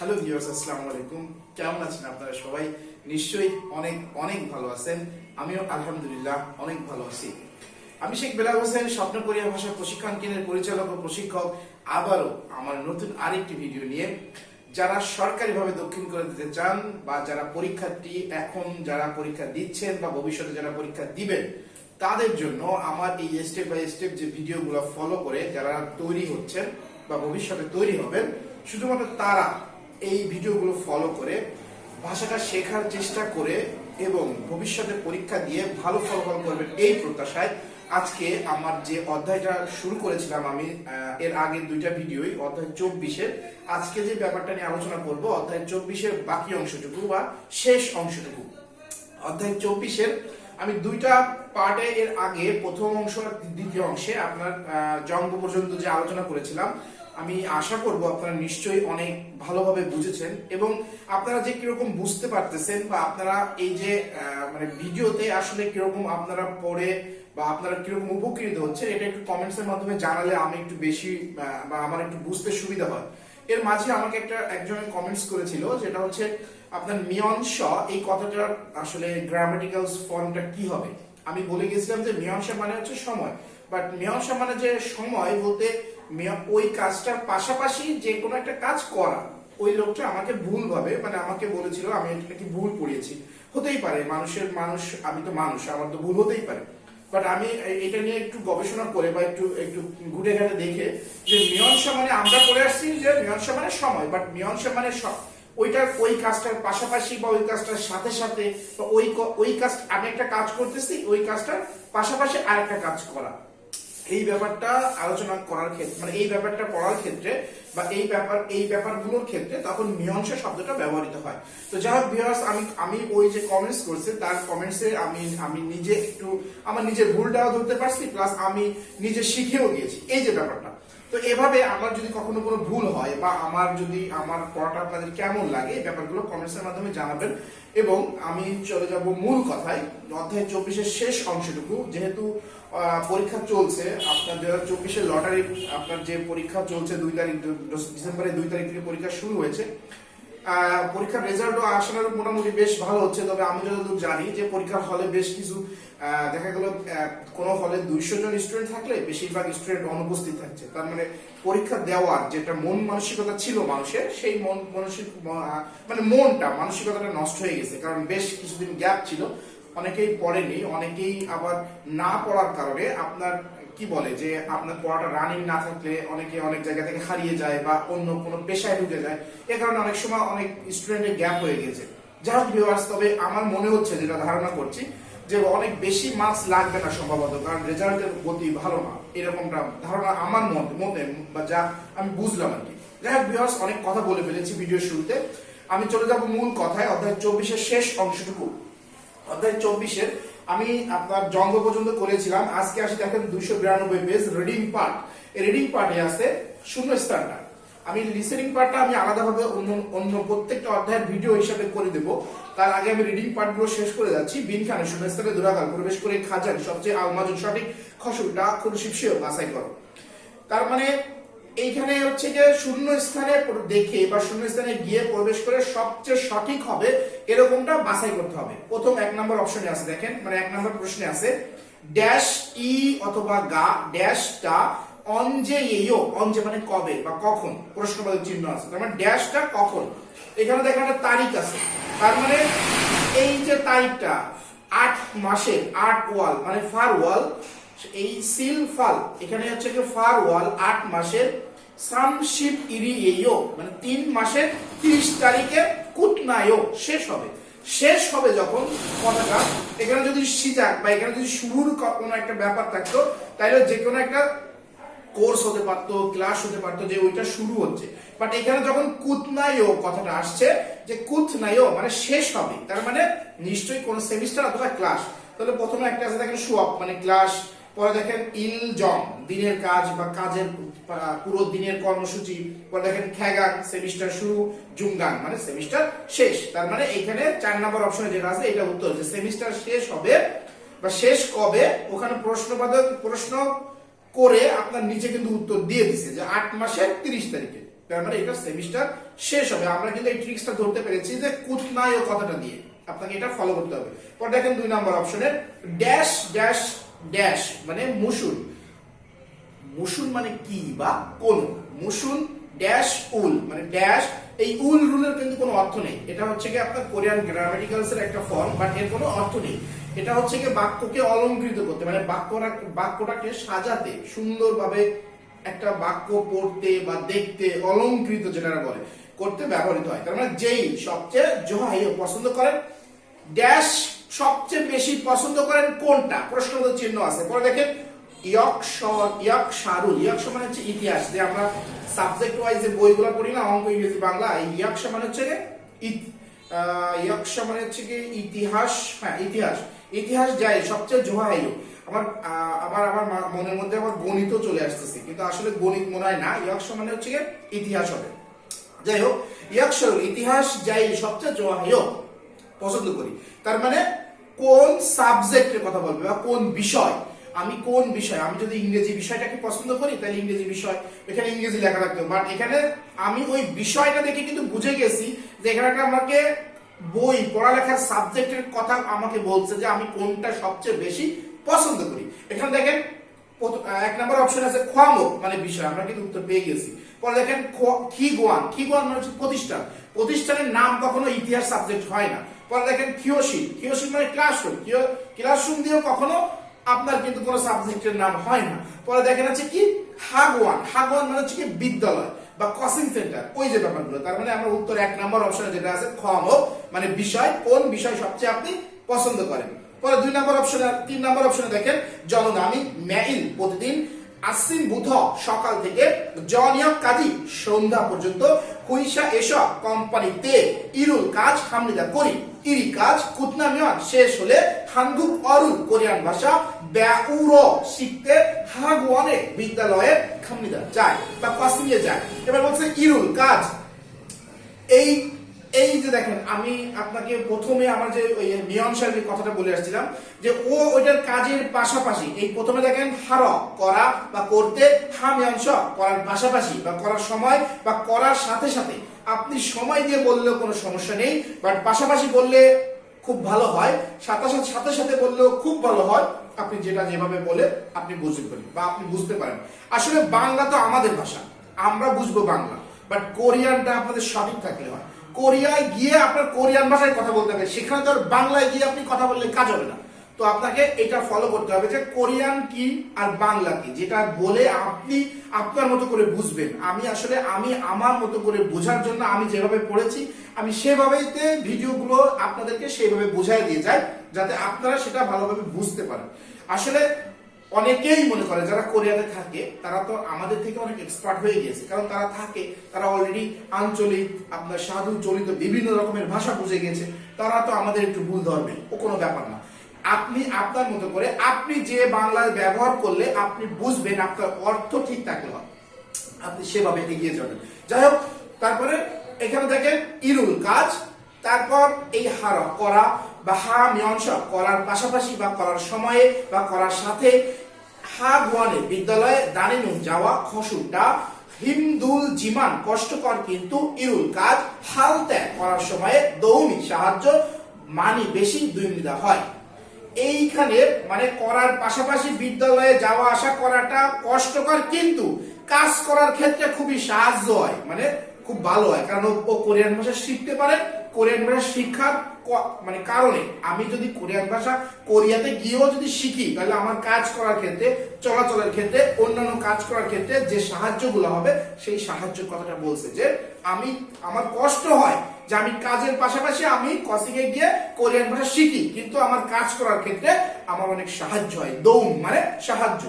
Hello viewers আসসালামু আলাইকুম কেমন আছেন আপনারা সবাই? নিশ্চয়ই অনেক অনেক ভালো আছেন। আমিও আলহামদুলিল্লাহ অনেক ভালো আছি। আমি শেখ বেলাল হোসেন স্বপ্ন কোরিয়া ভাষা প্রশিক্ষণ কেন্দ্রের পরিচালক ও প্রশিক্ষক। আবারও আমার নতুন আরেকটি ভিডিও নিয়ে। যারা সরকারিভাবে দক্ষিণ করে দিতে চান বা যারা পরীক্ষার্থী এখন যারা পরীক্ষা দিচ্ছেন বা ভবিষ্যতে যারা পরীক্ষা দিবেন, তাদের জন্য আমার এই স্টেপ বাই স্টেপ যে ভিডিওগুলো ফলো করে যারা তৈরি হচ্ছেন বা ভবিষ্যতে তৈরি হবেন, শুধুমাত্র তারা এই ভিডিওগুলো ফলো করে ভাষাটা শেখার চেষ্টা করে এবং ভবিষ্যতে পরীক্ষা দিয়ে ভালো ফলাফল করবেন এই প্রত্যাশায় আজকে আমার যে অধ্যায়টা শুরু করেছিলাম আমি এর আগের দুইটা ভিডিওই, অধ্যায় চব্বিশের আজকে যে ব্যাপারটা নিয়ে আলোচনা করব, অধ্যায় চব্বিশের বাকি অংশটুকু বা শেষ অংশটুকু। অধ্যায় চব্বিশের আমি দুইটা পার্টে এর আগে প্রথম অংশ দ্বিতীয় অংশে আপনার জন্ম পর্যন্ত যে আলোচনা করেছিলাম আমি আশা করব আপনারা নিশ্চয়ই অনেক ভালোভাবে বুঝেছেন এবং আপনারা যে কীরকম বুঝতে পারতেছেন বা আপনারা এই যে মানে ভিডিওতে আসলে কীরকম আপনারা পড়ে বা আপনারা কীরকম উপকৃত হচ্ছে এটা একটু কমেন্টস এর মাধ্যমে জানালে আমি একটু বেশি বা আমার একটু বুঝতে সুবিধা হয়। এর মাঝে আমাকে একটা, একজন কমেন্টস করেছিল যেটা হচ্ছে, আপনার মিয়ন শ, এই কথাটার আসলে গ্রামাটিক্যাল ফর্মটা কি হবে? আমি বলে গেছিলাম যে মিয়ংসা মানে হচ্ছে সময় বাট মিয়ংসা মানে যে সময় বলতে ওই কাজটার পাশাপাশি যে কোনো একটা কাজ করা। ওই লোকটা আমাকে ভুল ভাবে মানে আমাকে বলেছিল, আমি এটা নাকি ভুল পড়িয়েছি হতেই পারে, মানুষের মানুষ, আমি তো মানুষ, আমার তো ভুল হতেই পারে। বাট আমি এটা নিয়ে একটু গবেষণা করে বা একটু একটু ঘুরে ঘাটে দেখে যে মিয়ংসা মানে আমরা করে আসছি যে মিয়ংসা মানে সময় বাট মিয়ংসা মানে ওইটার ওই কাজটার পাশাপাশি বা ওই কাজটার সাথে সাথে বা ওই ওই কাজ, আমি একটা কাজ করতেছি, ওই কাজটার পাশাপাশি আরেকটা কাজ করা। এই ব্যাপারটা আলোচনা করার ক্ষেত্রে মানে এই ব্যাপারটা পড়ার ক্ষেত্রে বা এই ব্যাপার, এই ব্যাপারগুলোর ক্ষেত্রে তখন মীমাংসা শব্দটা ব্যবহৃত হয়। তো যাই হোক ভিউয়ার্স আমি আমি ওই যে কমেন্টস করছে, তার কমেন্টসে আমি আমি নিজে একটু, আমার নিজের ভুলটাও ধরতে পারছি প্লাস আমি নিজে শিখেও গিয়েছি। এই যে ব্যাপারটা। তো এভাবে আমার যদি কখনো কোনো ভুল হয় বা আমার যদি আমার পড়াটা আপনাদের কেমন লাগে, এই ব্যাপারগুলো কমেন্টসের মাধ্যমে জানাবেন। এবং আমি চলে যাব মূল কথায়, অধ্যায় চব্বিশের শেষ অংশটুকু। যেহেতু পরীক্ষা চলছে আপনার দু হাজার লটারি আপনার যে পরীক্ষা চলছে দুই তারিখ, ডিসেম্বরের দুই তারিখ থেকে পরীক্ষা শুরু হয়েছে পরীক্ষার রেজাল্টও আসানোর মোটামুটি বেশ ভালো হচ্ছে, তবে আমি যতদূর জানি যে পরীক্ষার হলে বেশ কিছু দেখা গেল কোনো হলে দুইশো জন স্টুডেন্ট থাকলে বেশিরভাগ স্টুডেন্ট অনুপস্থিত থাকছে। তার মানে পরীক্ষা দেওয়ার যেটা মন মানসিকতা ছিল মানুষের, সেই মন মানসিক মানে মনটা, মানসিকতাটা নষ্ট হয়ে গেছে, কারণ বেশ কিছুদিন গ্যাপ ছিল। অনেকেই পড়েনি, অনেকেই আবার না পড়ার কারণে আপনার কি বলে যে আপনার পড়াটা রানিং না থাকলে অনেকে অনেক জায়গা থেকে হারিয়ে যায় বা অন্য কোনো পেশায় ঢুকে যায়। এ কারণে অনেক সময় অনেক স্টুডেন্টের গ্যাপ হয়ে গেছে যাই হোক viewers, তবে আমার মনে হচ্ছে যেটা ধারণা করছি যে অনেক বেশি মার্কস লাগবে না সম্ভবত কারণ রেজাল্টের গতি ভালো না। এরকমটা ধারণা আমার মতে মতে বা যা আমি বুঝলাম আর কি। যাই হোক viewers, অনেক কথা বলে ফেলেছি ভিডিও শুরুতে। আমি চলে যাব মূল কথায় অধ্যায় চব্বিশের শেষ অংশটুকু। অধ্যায় চব্বিশের আমি আপনার জঙ্গ পর্যন্ত করেছিলাম। আজকে আসি দেখেন দুইশো বিরানব্বই পেজ রিডিং পার্ট এই রিডিং পার্টে আছে শূন্য স্থানটা আমি লিসেনিং পার্টটা আমি আলাদাভাবে অন্য অন্য প্রত্যেকটা অধ্যায়ের ভিডিও হিসাবে করে দেব। তার আগে আমি রিডিং পার্টগুলো শেষ করে যাচ্ছি। বিন খানে শূন্য স্থানে দুরাকাল প্রবেশ করে খাজান সবচেয়ে আলমাজন সঠিক খসুলটা খুরশিপসিও বাছাই করো। তার মানে এইখানে হচ্ছে যে শূন্য স্থানে দেখে বা শূন্য স্থানে গিয়ে প্রবেশ করে সবচেয়ে সঠিক হবে এরকমটা বাছাই করতে হবে। প্রথম এক নম্বর অপশনে আছে, দেখেন মানে এক নম্বর প্রশ্নে আছে ড্যাশ ই অথবা গা ড্যাশটা অঞ্জে ইয়ো অঞ্জে মানে কবে বা কখন প্রশ্নবাদক চিহ্ন আছে, তার মানে ড্যাশটা কখন? এখানে দেখেন একটা তারিখ আছে, তার মানে এই যে তারিখটা, আট মাসের, আট ওয়াল মানে ফার ওয়াল এই সিল ফাল, এখানে হচ্ছে কি ফার ওয়াল আট মাসের সামশিপ ইরি এইও মানে তিন মাসের তিরিশ তারিখে কুতনায়ও শেষ হবে। শেষ হবে যখন কথাটা এখানে যদি সিজাক বা এখানে যদি শুরুর কোনো একটা ব্যাপার থাকতো তাহলে যে কোনো একটা কোর্স হতে পারতো, ক্লাস হতে পারতো যে ওইটা শুরু হচ্ছে। বাট এখানে যখন কুতনায়ও কথাটা আসছে, যে কুতনায়ও মানে শেষ হবে, তার মানে নিশ্চয়ই কোন সেমিস্টার অথবা ক্লাস। তাহলে প্রথমে একটা আছে দেখেন সুয়াপ মানে ক্লাস পরে দেখেন ইল জং, দিনের কাজ বা কাজের পুরো দিনের কর্মসূচি। পরে দেখেন খ্যাগাং, সেমিস্টার শুরু জুঙ্গাং মানে সেমিস্টার শেষ। তার মানে এখানে চার নম্বর অপশনে যেটা আছে, এটা উত্তর যে সেমিস্টার শেষ হবে বা শেষ কবে, ওখানে প্রশ্নবাদক, প্রশ্ন করে আপনার নিচে কিন্তু উত্তর দিয়ে দিছে যে আট মাসের তিরিশ তারিখে। তার মানে এটা সেমিস্টার শেষ হবে। আমরা কিন্তু এই ট্রিক্সটা ধরতে পেরেছি যে কুতনায় কথাটা দিয়ে আপনাকে এটা ফলো করতে হবে। পরে দেখেন দুই নম্বর অপশনের ড্যাশ ড্যাশ ড্যাশ মানে মুসুর। মুসুন মানে কি বা কোন মুসুন ড্যাশ, উল। মানে ড্যাশ, এই উল রুলের কিন্তু কোনো অর্থ নেই। এটা হচ্ছে কি আপনার কোরিয়ান গ্রামাটিক্যালস এর একটা ফর্ম বাট এর কোনো অর্থ নেই। এটা হচ্ছে কি বাক্যকে অলংকৃত করতে মানে বাক্যটা বাক্যটাকে সাজাতে, সুন্দরভাবে একটা বাক্য পড়তে বা দেখতে অলংকৃত যেটা বলে, করতে ব্যবহৃত হয়। তার মানে যেই সবচেয়ে জোহাইও পছন্দ করেন, ড্যাশ সবচেয়ে বেশি পছন্দ করেন কোনটা? প্রশ্নবোধক চিহ্ন আছে। পরে দেখেন ইয়কশর ইয়কশারুল ইয়কশ মানে হচ্ছে ইতিহাস। যে আমরা সাবজেক্ট ওয়াইজ যে পড়ি না, অঙ্ক, ইংরেজি, বাংলা মানে হচ্ছে মানে হচ্ছে কি ইতিহাস? হ্যাঁ ইতিহাস। ইতিহাস যায় সবচেয়ে আমার আমার মনের মধ্যে আমার গণিত চলে আসতেছে। কিন্তু আসলে গণিত মনে হয় না। ইয়কশ মানে হচ্ছে ইতিহাস হবে। যাই হোক ইয়কশর ইতিহাস যাই, সবচেয়ে জোহাইও পছন্দ করি। তার মানে কোন সাবজেক্টের কথা বলবে বা কোন বিষয়? আমি কোন বিষয়? আমি যদি ইংরেজি বিষয়টাকে পছন্দ করি, তাহলে ইংরেজি বিষয়। এখানে ইংরেজি লেখা হবে বাট এখানে আমি ওই বিষয়টা দেখে কিন্তু বুঝে গেছি যে এখানে একটা আমাকে বই, পড়ালেখার সাবজেক্টের কথা আমাকে বলছে যে আমি কোনটা সবচেয়ে বেশি পছন্দ করি। এখানে দেখেন এক নম্বর অপশন আছে খোয়ামুখ মানে বিষয়। আমরা কিন্তু উত্তর পেয়ে গেছি। পরে দেখেন খিগোয়ান। খিগোয়ান মানে হচ্ছে প্রতিষ্ঠান। প্রতিষ্ঠানের নাম কখনো ইতিহাস সাবজেক্ট হয় না। পরে দেখেন কিওশিন কিওশিন মানে ক্লাসরুম ক্লাসরুম দিয়েও কখনো আপনার কিন্তু কোনো সাবজেক্টের নাম হয় না। পরে দেখেন আছে কি হাগওয়ান হাগওয়ান মানে হচ্ছে কি বিদ্যালয় বা কোচিং সেন্টার ওই যে ব্যাপারগুলো। তার মানে আমরা উত্তর এক নম্বর অপশনে যেটা আছে খমক মানে বিষয়, কোন বিষয় সবচেয়ে আপনি পছন্দ করেন। পরে দুই নম্বর অপশনে তিন নম্বর অপশনে দেখেন, জনগামী মেইল প্রতিদিন আসিন বুধ, সকাল থেকে জনিয়ক কাজী, সন্ধ্যা পর্যন্ত হুইসা এসব, কোম্পানিতে, ইরুল কাজ হামলিদা করি ইরি কাজ কুতনামিয়ন শেষ হলে হাঙ্গুক অরুল কোরিয়ান ভাষা ব্যাউর শিখতে হাগুয়ানে বিদ্যালয়ে খামলিদা যায় বা কাশ্মীরে যায়। এবার বলছে ইরুল কাজ। এই এই যে দেখেন, আমি আপনাকে প্রথমে আমার যে ওই মিয়ন সাহেবের কথাটা বলে আসছিলাম, যে ও ওইটার কাজের পাশাপাশি, এই প্রথমে দেখেন হার, করা বা করতে হা মিয়ংস করার পাশাপাশি বা করার সময় বা করার সাথে সাথে সময় দিয়ে বললেও কোনো সমস্যা নেই বাট পাশাপাশি বললে খুব ভালো হয়, সাথে সাথে সাথে সাথে বললেও খুব ভালো হয়, আপনি যেটা যেভাবে বলে আপনি বুঝতে পারেন বা আপনি বুঝতে পারেন। আসলে বাংলা তো আমাদের ভাষা, আমরা বুঝব বাংলা বাট কোরিয়ানটা আপনাদের সঠিক থাকলে হয়। কোরিয়ায় গিয়ে আপনার কোরিয়ান ভাষায় কথা বলতে হবে, সেখানে তো বাংলায় গিয়ে আপনি কথা বললে কাজ হবে না। তো আপনাকে এটা ফলো করতে হবে যে কোরিয়ান কি আর বাংলা কি, যেটা বলে আপনি আপনার মতো করে বুঝবেন। আমি আসলে, আমি আমার মতো করে বোঝার জন্য আমি যেভাবে পড়েছি, আমি সেভাবেই ভিডিওগুলো আপনাদেরকে সেইভাবে বোঝাই দিয়ে যাই, যাতে আপনারা সেটা ভালোভাবে বুঝতে পারেন। আসলে অনেকেই মনে করে, যারা কোরিয়াতে থাকে, তারা তো আমাদের থেকে অনেক এক্সপার্ট হয়ে গিয়েছে, কারণ তারা থাকে, তারা অলরেডি আঞ্চলিক, আপনার সাধু, চলিত বিভিন্ন রকমের ভাষা বুঝে গেছে, তারা তো আমাদের একটু ভুল ধরবে ও কোনো ব্যাপার না। আপনি আপনার মতো করে আপনি যে বাংলায় ব্যবহার করলে আপনি বুঝবেন আপনার অর্থ ঠিক থাকলে আপনি সেভাবে এগিয়ে যাবেন যাই হোক, তারপরে এখানে দেখেন ইরুল কাজ, তারপর এই হার করা বা হা মিয়ংস করার পাশাপাশি বা করার সময়ে বা করার সাথে হা গুয়ানে বিদ্যালয়ে দানিনু যাওয়া খসুটা হিমদুল জিমান কষ্টকর কিন্তু ইরুল কাজ, হাল ত্যাগ করার সময়ে দৌমি সাহায্য মানি বেশি দুই হয়। এইখানে মানে করার পাশাপাশি বিদ্যালয়ে যাওয়া আসা করাটা কষ্টকর, কিন্তু কাজ করার ক্ষেত্রে খুবই সাহায্য হয় মানে খুব ভালো হয়। কারণ ও- কোরিয়ান ভাষা শিখতে পারে, কোরিয়ান ভাষা শিক্ষার মানে কারণে। আমি যদি কোরিয়ান ভাষা কোরিয়াতে গিয়েও যদি শিখি, তাহলে আমার কাজ করার ক্ষেত্রে, চলাচলের ক্ষেত্রে, অন্যান্য কাজ করার ক্ষেত্রে যে সাহায্যগুলো হবে, সেই সাহায্যের কথাটা বলছে যে আমি, আমার কষ্ট হয় যে আমি কাজের পাশাপাশি আমি কসিং এ গিয়ে কোরিয়ান ভাষা শিখি, কিন্তু আমার কাজ করার ক্ষেত্রে আমার অনেক সাহায্য হয় দৌম মানে সাহায্য।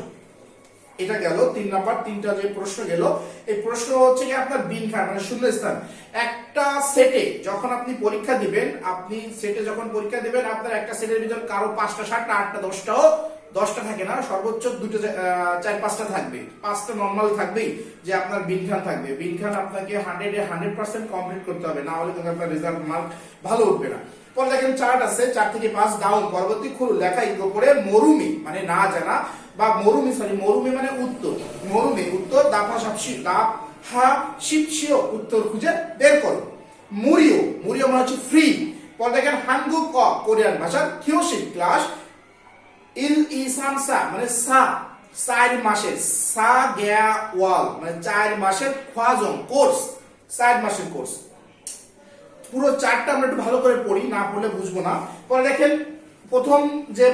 এটা গেল, তিন নাম্বার, তিনটা যে প্রশ্ন গেল, এই প্রশ্ন হচ্ছে কি আপনার বিন খান মানে শূন্য স্থান একটা সেটে যখন আপনি পরীক্ষা দিবেন, আপনি সেটে যখন পরীক্ষা দিবেন, আপনার একটা সেটের ভিতর কারও পাঁচটা, সাতটা, আটটা দশটাও দশটা থাকে না, সর্বোচ্চ দুটো চার পাঁচটা থাকবে। পাঁচটা নর্মাল থাকবেই যে আপনার বিনখান থাকবে। বিনখান আপনাকে হান্ড্রেড এ হান্ড্রেড পার্সেন্ট কমপ্লিট করতে হবে, না হলে কিন্তু আপনার রেজাল্ট মার্ক ভালো উঠবে না। পরে দেখেন চার্ট আছে, চার থেকে পাঁচ ডাউন পরবর্তী খুলু লেখা ইগো করে মরুমি মানে না জানা, বা মরুমি সরি মরুমি মানে উত্তর। মরুমি, উত্তর দাপা সাপসি দাপ হা শিপশিও উত্তর খুঁজে বের করো মুরিও মুরিও মানে হচ্ছে ফ্রি পরে দেখেন হানগুক অ কোরিয়ান ভাষার কিওশিক ক্লাস ইল ইসান সা মানে সা, চার মাসের, সা গেয়া ওয়াল মানে চার মাসের খোয়াজং কোর্স, চার মাসের কোর্স। পুরো চারটা আমরা একটু ভালো করে পড়ি, না পড়লে বুঝব না। পরে দেখেন, প্রথম যে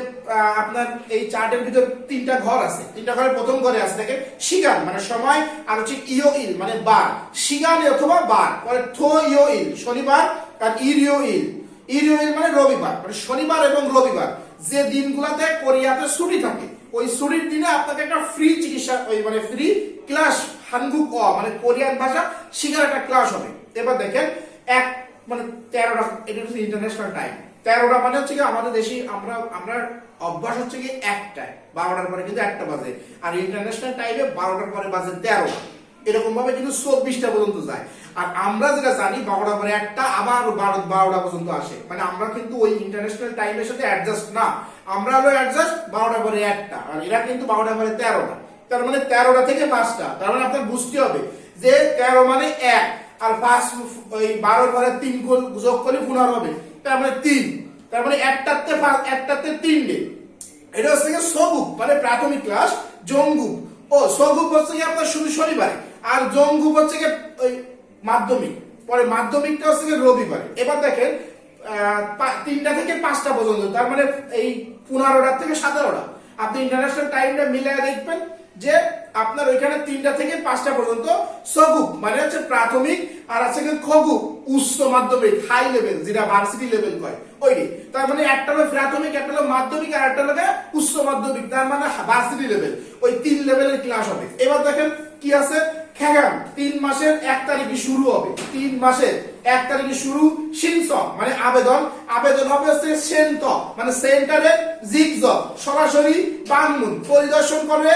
আপনার এই চার্টের ভিতর তিনটা ঘর আছে। তিনটা ঘরের প্রথম ঘরে আছে, দেখেন, শিগান মানে সময়, আর হচ্ছে ইও ইল মানে বার। শিগান অথবা বার, পরে থো ইও ইল, শনিবার, আর ইরিও ইল। ইরিও ইল মানে রবিবার মানে শনিবার এবং রবিবার। যে দিনগুলোতে কোরিয়াতে ছুটি থাকে, ওই ছুটির দিনে আপনাকে একটা ফ্রি চিকিৎসা, ওই মানে ফ্রি ক্লাস হানগুক অ মানে কোরিয়ান ভাষা শিখার একটা ক্লাস হবে। এবার দেখেন, এক মানে তেরোটা, এটা হচ্ছে ইন্টারন্যাশনাল টাইম তেরোটা মানে হচ্ছে কি, আমাদের দেশে আমরা আমরা অভ্যাস হচ্ছে কি একটায়, বারোটার পরে কিন্তু একটা বাজে। আর ইন্টারন্যাশনাল টাইমে বারোটার পরে বাজে তেরোটা। এরকম ভাবে কিন্তু চব্বিশটা পর্যন্ত যায়। আর আমরা যেটা জানি বারোটা পরে একটা, আবার বারো বারোটা পর্যন্ত আসে। মানে আমরা কিন্তু ওই ইন্টারন্যাশনাল টাইমের সাথে অ্যাডজাস্ট না। আমরা হলো অ্যাডজাস্ট বারোটা পরে একটা, আর এরা কিন্তু বারোটা পরে তেরোটা। তার মানে তেরোটা থেকে পাঁচটা। তার মানে আপনার বুঝতে হবে যে তেরো মানে এক, আর পাঁচ ওই বারোর পরে তিন যোগ করলে পনেরো হবে। তার মানে তিন। তার মানে একটাতে একটাতে তিনটে। এটা হচ্ছে সবুক মানে প্রাথমিক ক্লাস জঙ্গুক ও, সবুক হচ্ছে গিয়ে আপনার শুধু শনিবারে। আর জঙ্গুক হচ্ছে গিয়ে ওই মাধ্যমিক। পরে মাধ্যমিকটা হচ্ছে রবিবারে। এবার দেখেন তিনটা থেকে পাঁচটা পর্যন্ত, তার মানে এই পনেরোটা থেকে সতেরোটা। আপনি ইন্টারন্যাশনাল টাইমটা মিলিয়ে দেখবেন যে আপনার ওইখানে তিনটা থেকে পাঁচটা পর্যন্ত সগুক মানে হচ্ছে প্রাথমিক আর আছে কি খগুক উচ্চ মাধ্যমিক হাই লেভেল যেটা ভার্সিটি লেভেল কয়। ওইটি। তার মানে একটা হলো প্রাথমিক, একটা হলো মাধ্যমিক, আর একটা হলো উচ্চ মাধ্যমিক, তার মানে ভার্সিটি লেভেল ওই তিন লেভেলের ক্লাস হবে। এবার দেখেন কি আছে? খেগান, তিন মাসের এক তারিখে শুরু হবে। তিন মাসের এক তারিখে শুরু সিনস মানে আবেদন। আবেদন হবে হচ্ছে সেন্ট মানে সেন্টারে জিগজ সরাসরি বাংমুন, পরিদর্শন করবে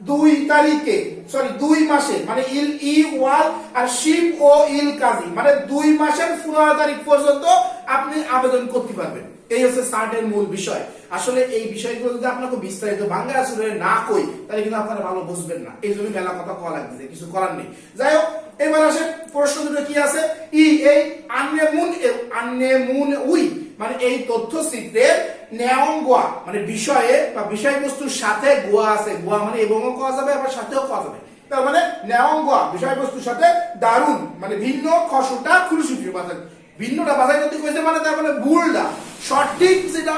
দুই তারিখে সরি দুই মাসে মানে ইল, ই, ওয়াল আর শিব ও ইল কাজী মানে দুই মাসের পনেরো তারিখ পর্যন্ত আপনি আবেদন করতে পারবেন। এই হচ্ছে সার্টের মূল বিষয়। আসলে এই বিষয়গুলো যদি আপনাকে বিস্তারিত বাংলা আসলে না কই, তাহলে কিন্তু আপনারা ভালো বুঝবেন না। এই জন্য মেলা কথা কওয়া লাগতেছে, কিছু করার নেই। যাই হোক এবার আসে প্রশ্ন দুটো কি আছে? ই, এই, আন্নে মুন আন্নে মুন উই মানে এই তথ্য চিত্রের নেয়ং গোয়া মানে বিষয়ে বা বিষয়বস্তুর সাথে গোয়া আছে। গোয়া মানে এবংও কওয়া যাবে, আবার সাথেও কওয়া যাবে। তার মানে নেয়ং গোয়া, বিষয়বস্তুর সাথে দারুণ মানে ভিন্ন খসুটা খুলুসি বাজার ভিন্নটা বাজার করতে কইছে মানে তার মানে ভুলটা, সঠিক যেটা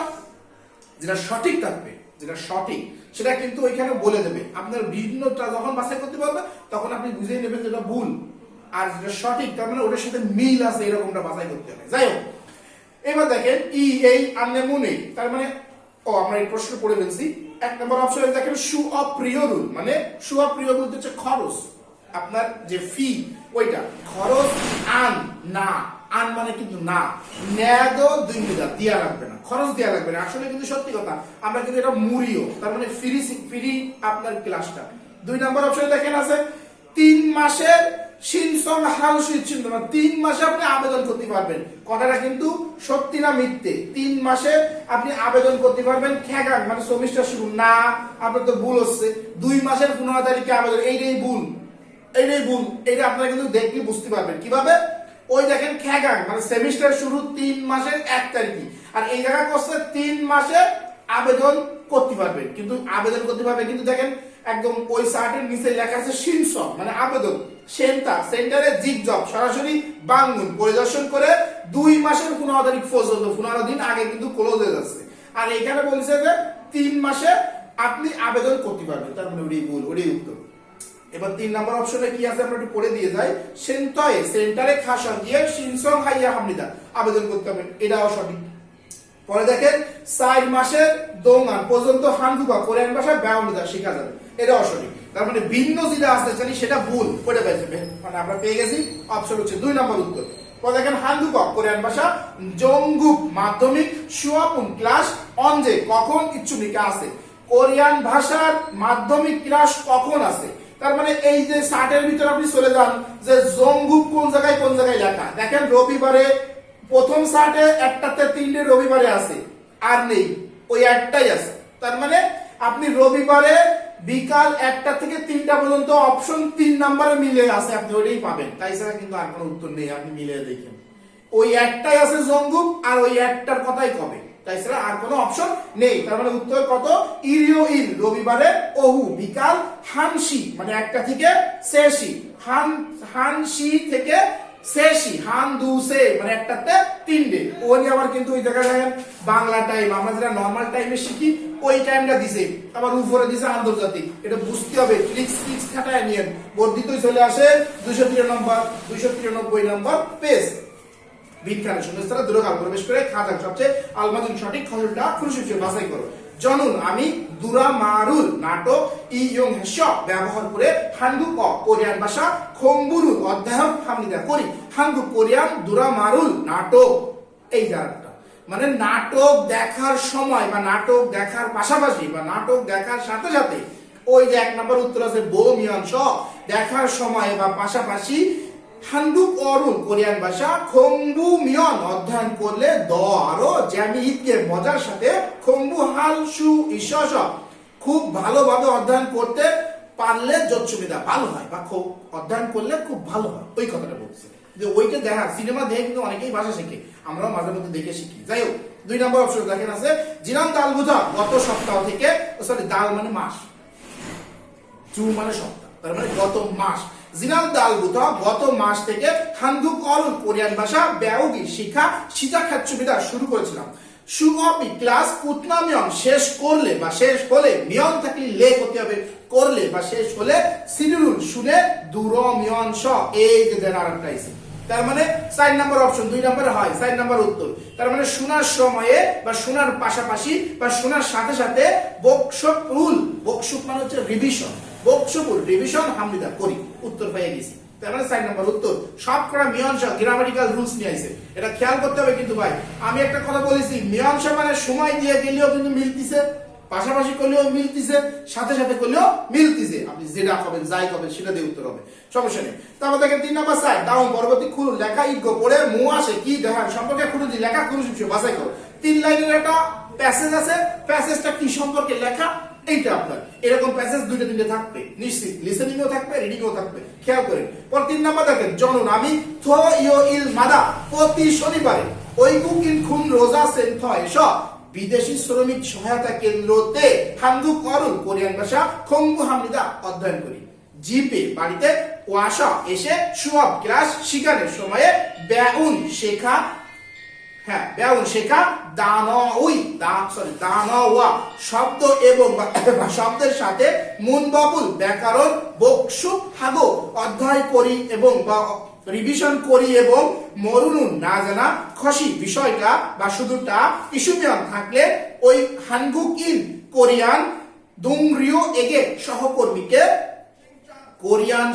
যেটা সঠিক থাকবে, যেটা সঠিক সেটা কিন্তু ওইখানে বলে দেবে। আপনার ভিন্নটা যখন বাছাই করতে পারবে, তখন আপনি বুঝেই নেবেন যেটা ভুল আর যেটা সঠিক, তার মানে ওটার সাথে মিল আছে এরকমটা বাছাই করতে হবে। যাই হোক, এবার দেখেন ই, এই, আন্নেমুনে, তার মানে ও, আমরা এই প্রশ্ন পড়ে ফেলছি। এক নম্বর অপশনে দেখেন সু অপ্রিয় রুল মানে সু অপ্রিয় বলতে হচ্ছে খরচ। আপনার যে ফি ওইটা, খরচ আন, না। আন মানে কিন্তু না। ন্যাদ দুই মিটার দেওয়া লাগবে না, খরচ দেওয়া লাগবে না। আসলে কিন্তু সত্যি কথা, আমরা কিন্তু এটা মুড়িও, তার মানে ফ্রি ফ্রি আপনার ক্লাসটা। দুই নম্বর অপশনে দেখেন আছে, তিন মাসের সিনসং হাল সুইচ্ছিন্ন মানে তিন মাসে আপনি আবেদন করতে পারবেন। কথাটা কিন্তু সত্যি না মিথ্যে? তিন মাসে আপনি আবেদন করতে পারবেন খেগান মানে সেমিস্টার শুরু না, আপনার তো ভুল হচ্ছে। দুই মাসের পনেরো তারিখে আবেদন, এইটাই ভুল। এইটাই ভুল। এটা আপনারা কিন্তু দেখলে বুঝতে পারবেন। কীভাবে? ওই দেখেন খেগান মানে সেমিস্টার শুরু তিন মাসের এক তারিখে আর এই জায়গা করছে তিন মাসে আবেদন করতে পারবেন কিন্তু আবেদন করতে পারবে, কিন্তু দেখেন একদম ওই চার্টের নিচে লেখা আছে শীর্ষ মানে আবেদন। সেন্টা সেন্টারে জিগ জব সরাসরি বাংলুন পরিদর্শন করে দুই মাসের পনেরো তারিখ পর্যন্ত, পনেরো দিন আগে কিন্তু ক্লোজ হয়ে যাচ্ছে। আর এখানে বলছে যে তিন মাসে আপনি আবেদন করতে পারবেন। তার মানে ওটাই ভুল উত্তর। এবার তিন নম্বর অপশনে কি আছে? আমরা একটু পড়ে দিয়ে যাই। সেন্টয়ে, সেন্টারে খাসা দিয়ে সিনসং হাইয়া হামলিদা। আবেদন করতে হবে। এটাও সঠিক। পরে দেখেন, চার মাসের দোঙ্গান পর্যন্ত হানগুবা কোরিয়ান ভাষায় ব্যায়ামিদা শেখা যাবে। এটা অসঠিক তার মানে ভিন্ন যেটা আসতে জানি সেটা ভুল। পড়ে পেয়েছে মানে আমরা পেয়ে গেছি। অপশন হচ্ছে দুই নম্বর উত্তর। পরে দেখেন হানগুবা কোরিয়ান ভাষা জঙ্গুপ মাধ্যমিক সুয়াপুন ক্লাস অনজে কখন ইচ্ছুমিকা আছে? কোরিয়ান ভাষার মাধ্যমিক ক্লাস কখন আছে? তার মানে এই যে শার্টের ভিতরে আপনি চলে যান, যে জঙ্গুপ কোন জায়গায় কোন জায়গায় লেখা? দেখেন রবিবারে প্রথম ষাটে একটাতে তিনটে রবিবারে আছে, আর নেই, ওই একটাই আছে। তার মানে আপনি রবিবারে বিকাল একটা থেকে তিনটা পর্যন্ত অপশন তিন নাম্বারে মিলে আছে, আপনি ওইটাই পাবেন। তাই ছাড়া কিন্তু আর কোনো উত্তর নেই, আপনি মিলে দেখেন। ওই একটাই আছে জঙ্গুক আর ওই একটার কথাই কবে? তাই ছাড়া আর কোনো অপশন নেই। তার মানে উত্তর কত? ইরিও ইল রবিবারে ওহু, বিকাল হানসি মানে একটা থেকে শেষি হান, হানসি থেকে শেষি হান দু সে মানে একটাতে তিনটে। ওই আবার কিন্তু ওই দেখা যায় বাংলা টাইম আমরা যেটা নর্মাল টাইমে শিখি, ওই টাইমটা দিছে। আবার উপরে দিছে আন্তর্জাতিক। এটা বুঝতে হবে। ট্রিক্স ট্রিক্স খাটায় নিয়ে বর্ধিতই চলে আসে দুইশো তিরানব্বই দুইশো তিরানব্বই নম্বর পেজ বিজ্ঞানের শূন্যস্থানে দূরকাল প্রবেশ করে খাতার সবচেয়ে আলমাদিন সঠিক খবরটা খুশি বাছাই করো। জনুন, আমি দুরা মারুল নাটক ইয়ং হেস ব্যবহার করে হাঙ্গুক অ কোরিয়ান ভাষা খম্বুরুল অধ্যয়ন হামলিদা করি। হাঙ্গুক কোরিয়ান, দুরা মারুল নাটক। এই জায়গাটা। মানে নাটক দেখার সময় বা নাটক দেখার পাশাপাশি বা নাটক দেখার সাথে সাথে ওই যে এক নম্বর উত্তর আছে বো দেখার সময় বা পাশাপাশি হান্ডুক অরুণ কোরিয়ান ভাষা খম্বু মিয়ন অধ্যয়ন করলে দ আরও জ্যামি ঈদকে মজার সাথে খম্বু হাল, সু ঈশ্বস খুব ভালোভাবে অধ্যয়ন করতে পারলে যত সুবিধা, ভালো হয় বা খুব অধ্যয়ন করলে খুব ভালো হয়। ওই কথাটা বলছে। যে ওইটা দেখা, সিনেমা দেখে কিন্তু অনেকেই ভাষা শেখে, আমরাও মাঝে মধ্যে দেখে শিখি। যাই হোক, দুই নম্বর অপশন দেখেন আছে জিনাম দাল বুঝা গত সপ্তাহ থেকে সরি দাল মানে মাস। জু মানে সপ্তাহ, তার মানে গত মাস। গত মাস থেকে কোরিয়ান ভাষা শিক্ষা সুবিধা শুরু করেছিলাম। ক্লাস কুতনামিয়ন শেষ করলে বা শেষ হলে মিয়ন থাকলে লে করতে হবে। করলে বা শেষ হলে সিডিউল শুনে দূর মিয়ন স এই যে দেন আর তার মানে চার নাম্বার অপশন, দুই নাম্বারে হয়, চার নাম্বার উত্তর। তার মানে শোনার সময়ে বা শোনার পাশাপাশি বা শোনার সাথে সাথে বকশপুল বকশুপ মানে হচ্ছে রিভিশন বকশুপুল রিভিশন হামলিদা করি। উত্তর পেয়ে গেছি। উত্তর গ্রামাটিক্যাল রুলস নিয়ে এটা খেয়াল করতে হবে কিন্তু ভাই, আমি একটা কথা বলেছি মানে সময় দিয়ে কিন্তু মিলতিছে, পাশাপাশি করলেও মিলতিছে, সাথে সাথে করলেও মিলতিছে। আপনি যেটা হবেন যাই হবেন সেটা দিয়ে উত্তর হবে। সমস্যা নেই। তারপর দেখেন তিন নাম্বার সাইড দাও পরবর্তী খুলুন লেখা ইজ্ঞ পড়ে, মু আসে, কি দেখান? সম্পর্কে খুলুন লেখা খুলুন বাছাই করো। তিন লাইনের একটা প্যাসেজ আছে প্যাসেজটা কি সম্পর্কে লেখা? এইটা আপনার। এরকম প্যাসেজ দুইটা, তিনটে থাকবে। নিশ্চিত। লিসেনিংও থাকবে রিডিংও থাকবে। খেয়াল করেন। পর তিন নাম্বার দেখেন, জনন, আমি থ ইও ইল মাদা প্রতি শনিবারে ঐকুক ইন খুন রোজা সেন থ এসব বিদেশি শ্রমিক সহায়তা কেন্দ্রতে হান্দু করুন, কোরিয়ান ভাষা খঙ্গু হামলিদা অধ্যয়ন করি। জিপে, বাড়িতে ওয়াশা, এসে সুয়াব ক্লাস শিকারের সময়ে ব্যাউন, শেখা হ্যাঁ ব্যাউন শেখা দান উই দান সরি দান ওয়া শব্দ এবং শব্দের সাথে মুন বাবুল ব্যাকরণ, বকসু, হাগো, অধ্যায় করি এবং বা রিভিশন করি এবং মরুনুন, না জানা, খসি বিষয়টা বা শুধুটা ইস্যুমিয়ন থাকলে ওই হানগুক ইন কোরিয়ান দুংরিও এগে সহকর্মীকে কোরিয়ান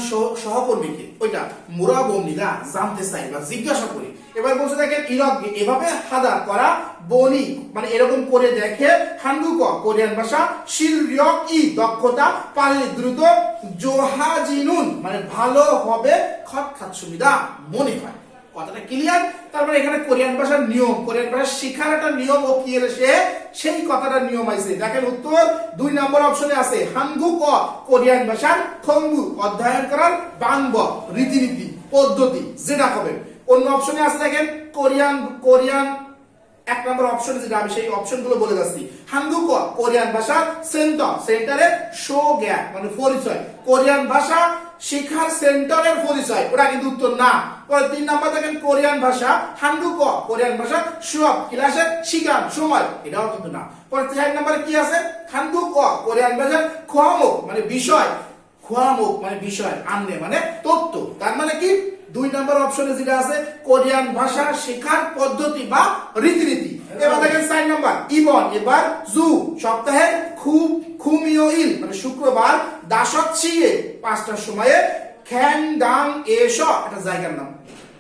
সহকর্মীকে ওইটা মুরাবন্দিরা জানতে চাই বা জিজ্ঞাসা করি। এবার বলছে, দেখেন, ইরক এভাবে হাদা করা বনি মানে এরকম করে দেখে হান্ডুক, কোরিয়ান ভাষা, শিল রিয়ক ই দক্ষতা পারলে দ্রুত জোহাজিনুন মানে ভালো হবে খত খাত সুবিধা মনে হয়। কথাটা ক্লিয়ার তারপরে এখানে কোরিয়ান ভাষার নিয়ম, কোরিয়ান ভাষা শিখার একটা নিয়ম ও কি এসে সেই কথাটা নিয়ম আছে দেখেন উত্তর, দুই নম্বর অপশনে আছে, হাঙ্গু ক, কোরিয়ান ভাষার খঙ্গু, অধ্যয়ন করার বাংব, রীতিনীতি, পদ্ধতি, যেটা হবে। অন্য অপশনে আছে দেখেন, কোরিয়ান কোরিয়ান, এক নম্বর অপশন যেটা, আমি সেই অপশনগুলো বলে যাচ্ছি। অ কোরিয়ান ভাষা সেন্টার সেন্টারে শো গ্যাপ মানে পরিচয়। কোরিয়ান ভাষা শিক্ষার সেন্টারের পরিচয়। ওটা কিন্তু উত্তর না। পরে তিন নাম্বার দেখেন কোরিয়ান ভাষা হান্ডুক কোরিয়ান ভাষা সব ক্লাসের শিকার সময়। এটাও কিন্তু না। পরে চার নাম্বারে কি আছে? হান্ডুক কোরিয়ান ভাষা খোয়ামুখ মানে বিষয়। খোয়ামুখ মানে বিষয় আনলে মানে তত্ত্ব। তার মানে কি? দুই নম্বর অপশনে যেটা আছে, কোরিয়ান ভাষা শেখার পদ্ধতি বা রীতিনীতি। এবার দেখেন চার নম্বর, ইবন। এবার জু, সপ্তাহে খুব খুমিও ইল মানে শুক্রবার দাসত ছিয়ে পাঁচটার সময়ে খ্যাং ডাং এস একটা জায়গার নাম।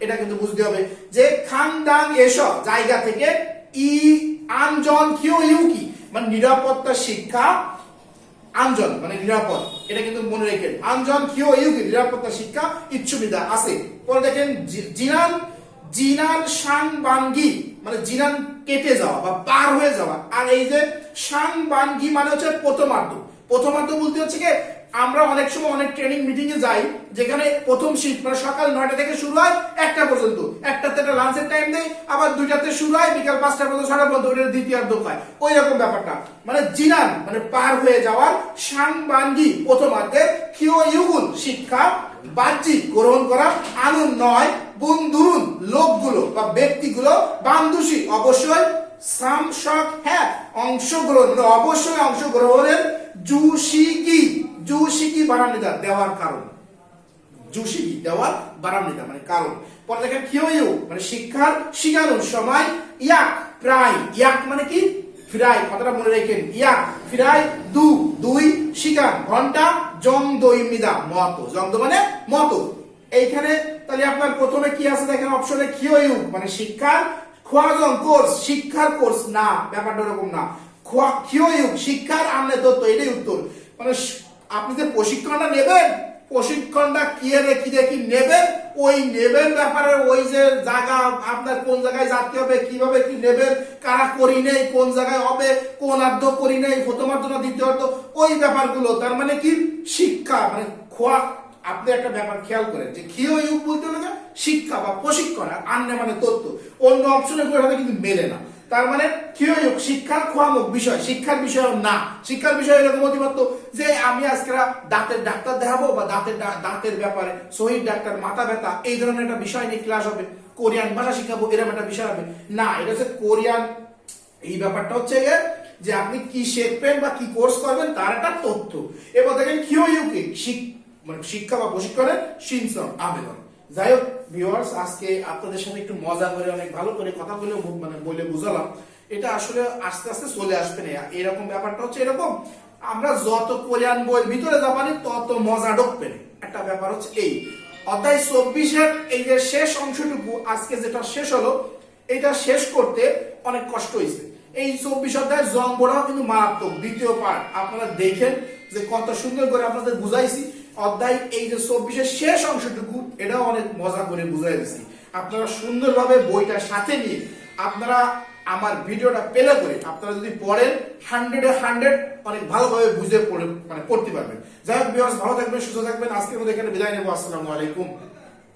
এটা কিন্তু বুঝতে হবে যে খাং ডাং এস, জায়গা থেকে ই, আনজন, কিও ইউকি মানে নিরাপত্তা, শিক্ষা আঞ্জন মানে নিরাপদ। এটা কিন্তু মনে রেখেন আঞ্জন কিও ইউকি নিরাপত্তা, শিক্ষা ইচ্ছুবিদা আছে। পরে দেখেন জিনান জিনান সাং বাঙ্গি মানে জিনান কেটে যাওয়া বা পার হয়ে যাওয়া। আর এই যে সাং ঘি মানে হচ্ছে প্রথমার্ধ। প্রথমার্ধ বলতে হচ্ছে কি আমরা অনেক সময় অনেক ট্রেনিং মিটিং এ যাই, যেখানে প্রথম শিফট মানে সকাল নয়টা থেকে শুরু হয় একটা পর্যন্ত। একটাতে একটা লাঞ্চের টাইম দেয়, আবার দুইটাতে শুরু হয় বিকাল পাঁচটা পর্যন্ত ছটা পর্যন্ত ওটা দ্বিতীয়ার্ধ হয় ওই রকম ব্যাপারটা। মানে জিনান মানে পার হয়ে যাওয়ার সাংবাঙ্গি প্রথমার্ধের কিও ইউগুল শিক্ষা, বাহ্যিক গ্রহণ করা, আনুন নয় বন্ধুরুন লোকগুলো বা ব্যক্তিগুলো বান্ধুসী, অবশ্যই সামশক হ্যাঁ অংশগ্রহণ, অবশ্যই অংশগ্রহণের জুশিকি জুশিকি বানানিদা দেওয়ার কারণ। জুশিকি দেওয়ার বারান্দিতা মানে কারণ। পরে দেখেন কিও মানে শিক্ষার শিখানোর সময় ইয়াক, প্রায়, ইয়াক মানে কি? ফিরাই, কথাটা মনে রাখেন, ইয়াক, ফিরাই, দু, দুই শিকার ঘণ্টা, জং, দই, মিদা, মত। জং দো মানে মত। এইখানে তাহলে আপনার প্রথমে কি আছে দেখেন অপশনে কিও মানে শিক্ষার খোয়াজং কোর্স শিক্ষার কোর্স না, ব্যাপারটা এরকম না। খোয়া- কিও শিক্ষার আমনে তত্ত্ব এটাই উত্তর। মানে আপনি যে প্রশিক্ষণটা নেবেন, প্রশিক্ষণটা কি রে কি দেখি নেবেন, ওই নেবেন ব্যাপারে, ওই যে জায়গা, আপনার কোন জায়গায় যাতে হবে, কীভাবে কি নেবেন, কারা করি নেই, কোন জায়গায় হবে, কোন আর্ধ করি নেই প্রথমার্ধ না দ্বিতীয় অর্ধ ওই ব্যাপারগুলো, তার মানে কি? শিক্ষা মানে খোয়া, আপনি একটা ব্যাপার খেয়াল করেন, যে কিও ইউক বলতে হলে শিক্ষা বা প্রশিক্ষণ, আর আন্নে মানে তথ্য অন্য অপশনের সাথে কিন্তু মেলে না। তার মানে ইউক শিক্ষার খোয়ামুখ বিষয় শিক্ষার বিষয় না। শিক্ষার বিষয় এরকম অতিমাত্র যে আমি আজকে দাঁতের ডাক্তার দেখাবো বা দাঁতের দাঁতের ব্যাপারে শহীদ ডাক্তার মাথা ব্যথা, এই ধরনের একটা বিষয় নিয়ে ক্লাস হবে। কোরিয়ান ভাষা শিখাবো, এরকম একটা বিষয় হবে। না, এটা হচ্ছে কোরিয়ান। এই ব্যাপারটা হচ্ছে গিয়ে যে আপনি কি শিখবেন বা কি কোর্স করবেন তার একটা তথ্য। এবার দেখেন কিও ইউকে মানে শিক্ষা বা প্রশিক্ষণের সিনসন আবেদন। যাই হোক ভিউয়ার্স আজকে আপনাদের সাথে একটু মজা করে, অনেক ভালো করে কথা বলে মানে বলে বুঝালাম। এটা আসলে আস্তে আস্তে চলে আসবে না। এরকম ব্যাপারটা হচ্ছে এরকম, আমরা যত কোরিয়ান বইয়ের ভিতরে যাবানি তত মজা ঢুকবে। একটা ব্যাপার হচ্ছে এই, অধ্যায় চব্বিশের এই যে শেষ অংশটুকু, আজকে যেটা শেষ হলো, এটা শেষ করতে অনেক কষ্ট হয়েছে। এই চব্বিশ অধ্যায়ের জং বোড়াও কিন্তু মারাত্মক। দ্বিতীয় পার্ট আপনারা দেখেন যে কত সুন্দর করে আপনাদের বুঝাইছি। অধ্যায় এই যে চব্বিশের শেষ অংশটুকু এটাও অনেক মজা করে বুঝাই দিছি। আপনারা সুন্দরভাবে বইটা সাথে নিয়ে আপনারা আমার ভিডিওটা পেলে করে আপনারা যদি পড়েন হান্ড্রেডে হান্ড্রেড অনেক ভালোভাবে বুঝে পড়ে মানে পড়তে পারবেন। যাই হোক বিহার ভালো থাকবেন, সুস্থ থাকবেন। আজকের মধ্যে এখানে বিদায় নেব। আসসালামু আলাইকুম।